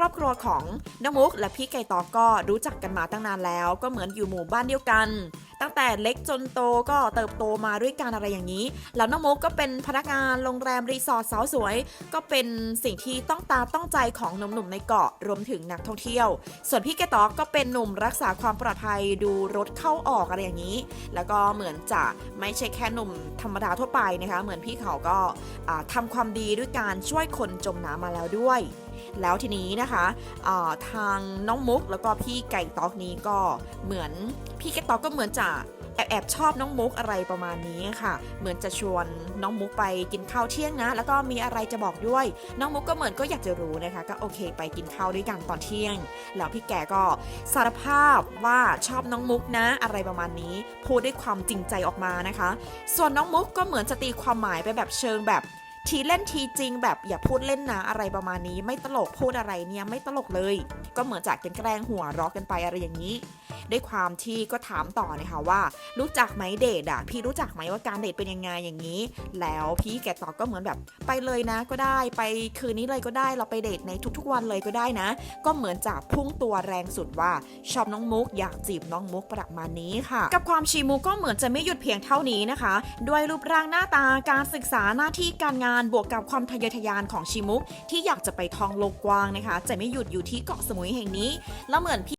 รอบครัวของน้องมุกและพี่ไก่ตอกก็รู้จักกันมาตั้งนานแล้ว ก็เหมือนอยู่หมู่บ้านเดียวกัน ตั้งแต่เล็กจนโตก็เติบโตมาด้วยกันอะไรอย่างนี้ แล้วน้องมุกก็เป็นพนักงานโรงแรมรีสอร์ทสาวสวย ก็เป็นสิ่งที่ต้องตาต้องใจของหนุ่มๆในเกาะรวมถึงนักท่องเที่ยว ส่วนพี่แกตอกก็เป็นหนุ่มรักษาความปลอดภัยดูรถเข้าออกอะไรอย่างนี้ แล้วก็เหมือนจะไม่ใช่แค่หนุ่มธรรมดาทั่วไปนะคะ เหมือนพี่เขาก็อ่าทำความดีด้วยการช่วยคนจมน้ำมาแล้วด้วยแล้วทีนี้นะคะทางน้องมุกแล้วก็พี่ไก่ตอกนี้ก็เหมือนพี่ไก่ตอกก็เหมือนจะแอบแอบชอบน้องมุกอะไรประมาณนี้ค่ะ เหมือนจะชวนน้องมุกไปกินข้าวเที่ยงนะ แล้วก็มีอะไรจะบอกด้วย น้องมุกก็เหมือนก็อยากจะรู้นะคะ ก็โอเค ไปกินข้าวด้วยกันตอนเที่ยง แล้วพี่แกก็สารภาพว่าชอบน้องมุกนะ อะไรประมาณนี้ พูดด้วยความจริงใจออกมานะคะ ส่วนน้องมุกก็เหมือนจะตีความหมายไปแบบเชิงแบบทีเล่นทีจริงแบบอย่าพูดเล่นนะอะไรประมาณนี้ ไม่ตลกพูดอะไรเนี่ยไม่ตลกเลย ก็เหมือนจากกันแกล้งหัวเรอกันไปอะไรอย่างนี้ ด้วยความที่ก็ถามต่อนะคะว่า รู้จักไหมเดทอะ พี่รู้จักไหมว่าการเดทเป็นยังไงอย่างนี้ แล้วพี่แกตอบก็เหมือนแบบ ไปเลยนะก็ได้ไปคืนนี้เลยก็ได้เราไปเดทในทุกๆวันเลยก็ได้นะ ก็เหมือนจะพุ่งตัวแรงสุดว่าชอบน้องมุกอยากจีบน้องมุกประมาณนี้ค่ะ กับความชีมุกก็เหมือนจะไม่หยุดเพียงเท่านี้นะคะ ด้วยรูปร่างหน้าตาการศึกษาหน้าที่การงานบวกกับความทะเยอทะยานของชีมุกที่อยากจะไปทองโลกกว้างนะคะ จะไม่หยุดอยู่ที่เกาะสมุยแห่งนี้ แล้วเหมือนพี่